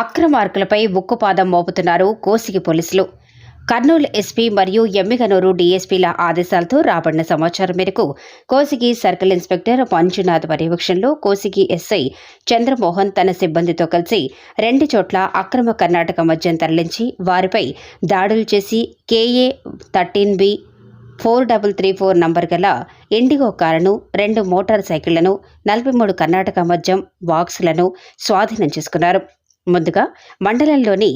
అక్రమార్కులపై ఉక్కుపాదం మోపుతున్నారు కోసిగి పోలీసులు. కర్నూలు ఎస్పీ మరియు ఎమ్మిగనూరు డీఎస్పీల ఆదేశాలతో రాబడిన సమాచారం మేరకు కోసిగి సర్కిల్ ఇన్స్పెక్టర్ మంజునాథ్ పర్యవేక్షణలో కోసిగి ఎస్ఐ చంద్రమోహన్ తన సిబ్బందితో కలిసి రెండు చోట్ల అక్రమ కర్ణాటక మద్యం తరలించి వారిపై దాడులు చేసి KA thirteen B four double three four number గల ఇండిగో కారును రెండు మోటార్ సైకిళ్ళను నలభై మూడు కర్ణాటక మద్యం బాక్సులను స్వాధీనం చేసుకున్నారు. ముందుగా మండలంలోని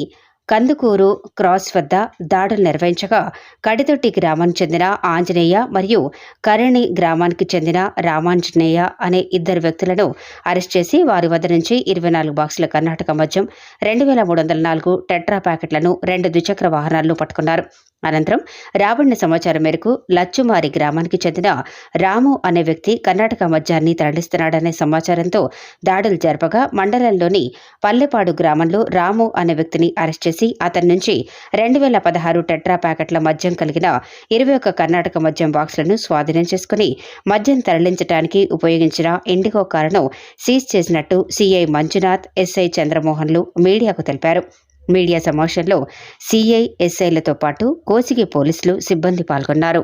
కందుకూరు క్రాస్ వద్ద దాడులు నిర్వహించగా కడితొట్టి గ్రామానికి చెందిన ఆంజనేయ మరియు కరణి గ్రామానికి చెందిన రామాంజనేయ అనే ఇద్దరు వ్యక్తులను అరెస్ట్ చేసి వారి వద్ద నుంచి ఇరవై నాలుగు బాక్సుల కర్ణాటక మద్యం రెండు వేల మూడు వందల నాలుగు టెట్రా ప్యాకెట్లను రెండు ద్విచక్ర వాహనాలను పట్టుకున్నారు. అనంతరం రాబడిన సమాచారం మేరకు లచ్చుమారి గ్రామానికి చెందిన రాము అనే వ్యక్తి కర్ణాటక మద్యాన్ని తరలిస్తున్నాడనే సమాచారంతో దాడులు జరపగా మండలంలోని పల్లెపాడు గ్రామంలో రాము అనే వ్యక్తిని అరెస్ట్ చేసి అతని నుంచి రెండు వేల పదహారు టెట్రా ప్యాకెట్ల మద్యం కలిగిన ఇరవై ఒక్క కర్ణాటక మద్యం బాక్సులను స్వాధీనం చేసుకుని మద్యం తరలించడానికి ఉపయోగించిన ఇండిగో కారును సీజ్ చేసినట్టు సీఐ మంజునాథ్ ఎస్ఐ చంద్రమోహన్లు మీడియాకు తెలిపారు. మీడియా సమావేశంలో సీఐ ఎస్ఐలతో పాటు కోసిగి పోలీసులు సిబ్బంది పాల్గొన్నారు.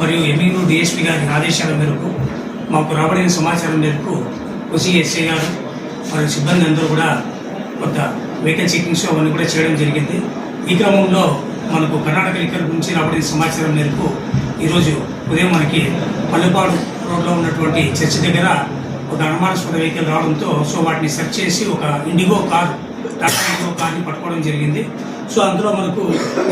మరియు ఎంఈను డిఎస్పీ గారి ఆదేశాల మేరకు మాకు రాబడిన సమాచారం మేరకు కొసి ఎస్ఐ గారు మరియు సిబ్బంది అందరూ కూడా కొంత వెహికల్ చెకింగ్స్ అవన్నీ కూడా చేయడం జరిగింది. ఈ క్రమంలో మనకు కర్ణాటక లిక్కర్ గురించి రాబడిన సమాచారం మేరకు ఈరోజు ఉదయం మనకి పల్లెపాడు రోడ్లో ఉన్నటువంటి చర్చి దగ్గర ఒక అనుమానాస్పద వెహికల్ రావడంతో సో వాటిని సెర్చ్ చేసి ఒక ఇండిగో కార్ టాటా ఇండిగో కార్ని పట్టుకోవడం జరిగింది. సో అందులో మనకు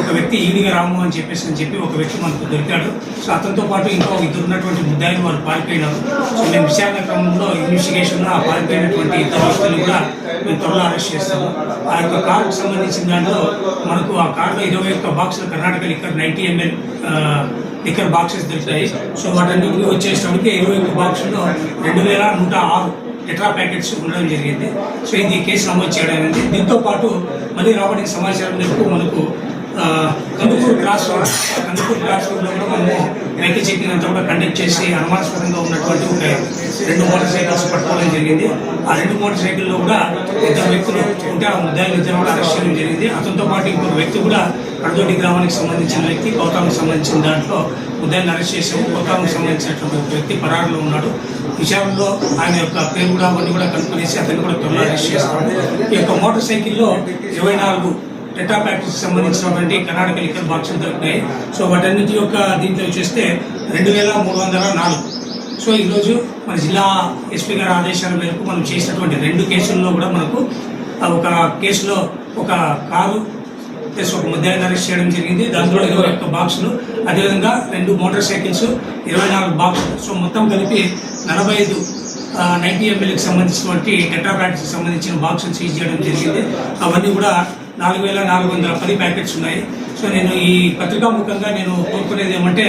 ఒక వ్యక్తి ఈవినిగా రాము అని చెప్పేసి అని చెప్పి ఒక వ్యక్తి మనకు దొరికాడు. సో అతనితో పాటు ఇంకో ఇద్దరు ఉన్నటువంటి ముద్దాయిలు వారు పారిపోయినారు. సో మేము విశాఖ క్రమంలో ఇన్వెస్టిగేషన్లో ఆ పారిపోయినటువంటి ఇద్దరు వ్యక్తులు కూడా మేము త్వరలో అరెస్ట్ చేస్తాము. ఆ యొక్క కారుకు సంబంధించిన దాంట్లో మనకు ఆ కారులో ఇరవై ఒక్క బాక్సులు కర్ణాటక ఇక్కడ నైంటీ ఎంఎల్ లిక్కర్ బాక్సెస్ దొరుకుతాయి సో వాటన్నిటికీ వచ్చేటప్పటికి ఇరవై ఒక్క బాక్సుల్లో రెండు వేల నూట ఆరు టెట్రా ప్యాకెట్స్ ఉండడం జరిగింది. సో ఇది కేసు నమోదు చేయడం అనేది దీంతో పాటు మళ్ళీ రాబడిన సమాచారం మేరకు మనకు Kandukur cross road Kandukur cross రోడ్లో కూడా మనము వెనక్కి చెకింగ్ అంతా కూడా కండక్ట్ చేసి అనుమానాస్పదంగా ఉన్నటువంటి ఒక రెండు మోటార్ సైకిల్స్ పట్టుకోవడం జరిగింది. ఆ రెండు మోటార్ సైకిల్లో కూడా ఇద్దరు వ్యక్తులు ఉంటే ఆ ముద్దాయిలు ఇద్దరు కూడా అరెస్ట్ చేయడం జరిగింది. అతనితో పాటు ఇంకొక వ్యక్తి కూడా కడదొడ్డి గ్రామానికి సంబంధించిన వ్యక్తి గౌతమ్కి సంబంధించిన దాంట్లో ఉదయం అరెస్ట్ చేసాము గౌతమ్కి సంబంధించినటువంటి ఒక వ్యక్తి పరారులో ఉన్నాడు. విషయంలో ఆయన యొక్క పేరు కూడా అవన్నీ కూడా కనుక్కునేసి అతన్ని కూడా త్వరలో అరెస్ట్ చేస్తాము ఈ యొక్క మోటార్ సైకిల్లో ఇరవై నాలుగు టెటా ప్యాకెట్స్ సంబంధించినటువంటి కర్ణాటక లిక్కర్ బాక్సులు దొరికినాయి. సో వాటన్నిటి యొక్క దీంట్లో చూస్తే రెండు వేల మూడు వందల నాలుగు. సో ఈరోజు మన జిల్లా ఎస్పీ గారి ఆదేశాల మేరకు మనం చేసినటువంటి రెండు కేసుల్లో కూడా మనకు ఆ ఒక కేసులో ఒక కారు ప్లస్ ఒక ముద్దాయిని అరెస్ట్ చేయడం జరిగింది. దాంట్లో ఇరవై ఒక్క బాక్సులు. అదేవిధంగా రెండు మోటార్ సైకిల్స్ ఇరవై నాలుగు బాక్సులు. సో మొత్తం కలిపి నలభై ఐదు నైన్టీ ఎంఎల్కి సంబంధించినటువంటి టెట్రాప్యాక్స్కి సంబంధించిన బాక్సులు సీజ్ చేయడం జరిగింది. అవన్నీ కూడా నాలుగు వేల నాలుగు వందల పది ప్యాకెట్స్ ఉన్నాయి. సో నేను ఈ పత్రికాముఖంగా నేను కోరుకునేది ఏమంటే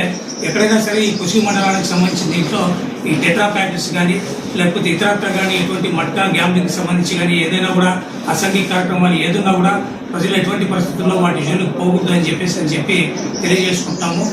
ఎక్కడైనా సరే ఈ కృషి మండలానికి సంబంధించిన దీంట్లో ఈ టెట్రా ప్యాకెట్స్ కానీ లేకపోతే ఇతరత్ర కానీ ఎటువంటి మట్కా గ్యాంబ్లింగ్ సంబంధించి కానీ ఏదైనా కూడా అసంఘిక కార్యక్రమాలు ఏదైనా కూడా ప్రజలు ఎటువంటి పరిస్థితుల్లో వాటి జోలికి పోకూడదు అని చెప్పేసి అని చెప్పి తెలియజేసుకుంటాము.